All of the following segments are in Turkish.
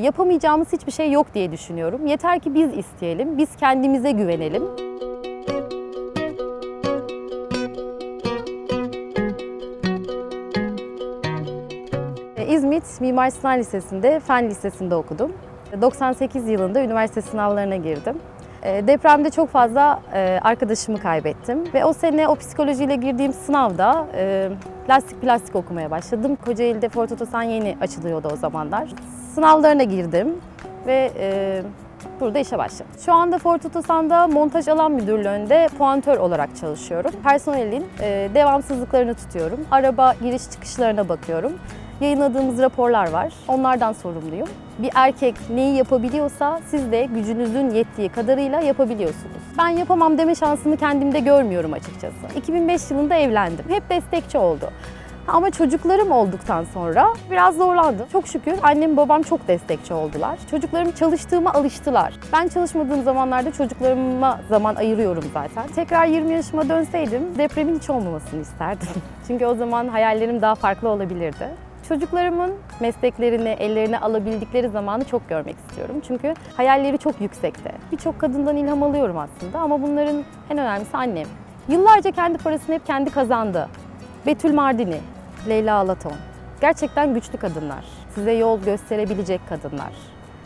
Yapamayacağımız hiçbir şey yok diye düşünüyorum. Yeter ki biz isteyelim, biz kendimize güvenelim. E, İzmit Mimar Sinan Lisesi'nde, Fen Lisesi'nde okudum. 98 yılında üniversite sınavlarına girdim. E, Depremde çok fazla e, arkadaşımı kaybettim ve o sene o psikolojiyle girdiğim sınavda lastik plastik okumaya başladım. Kocaeli'de Ford Otosan yeni açılıyordu o zamanlar. Sınavlarına girdim ve e, burada işe başladım. Şu anda Ford Otosan'da montaj alan müdürlüğünde puantör olarak çalışıyorum. Personelin e, devamsızlıklarını tutuyorum. Araba giriş çıkışlarına bakıyorum. Yayınladığımız raporlar var. Onlardan sorumluyum. Bir erkek neyi yapabiliyorsa siz de gücünüzün yettiği kadarıyla yapabiliyorsunuz. Ben yapamam deme şansını kendimde görmüyorum açıkçası. 2005 yılında evlendim. Hep destekçi oldu. Ama çocuklarım olduktan sonra biraz zorlandım. Çok şükür annem babam çok destekçi oldular. Çocuklarım çalıştığıma alıştılar. Ben çalışmadığım zamanlarda çocuklarıma zaman ayırıyorum zaten. Tekrar 20 yaşıma dönseydim depremin hiç olmamasını isterdim. Çünkü o zaman hayallerim daha farklı olabilirdi. Çocuklarımın mesleklerini ellerine alabildikleri zamanı çok görmek istiyorum. Çünkü hayalleri çok yüksekte. Birçok kadından ilham alıyorum aslında ama bunların en önemlisi annem. Yıllarca kendi parasını hep kendi kazandı. Betül Mardini, Leyla Alaton. Gerçekten güçlü kadınlar. Size yol gösterebilecek kadınlar.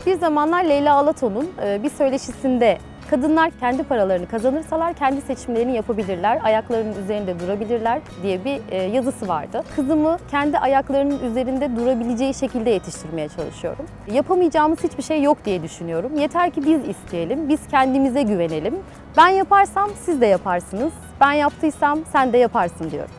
Bir zamanlar Leyla Alaton'un e, bir söyleşisinde kadınlar kendi paralarını kazanırsalar kendi seçimlerini yapabilirler, ayaklarının üzerinde durabilirler diye bir e, yazısı vardı. Kızımı kendi ayaklarının üzerinde durabileceği şekilde yetiştirmeye çalışıyorum. Yapamayacağımız hiçbir şey yok diye düşünüyorum. Yeter ki biz isteyelim, biz kendimize güvenelim. Ben yaparsam siz de yaparsınız. Ben yaptıysam sen de yaparsın diyorum.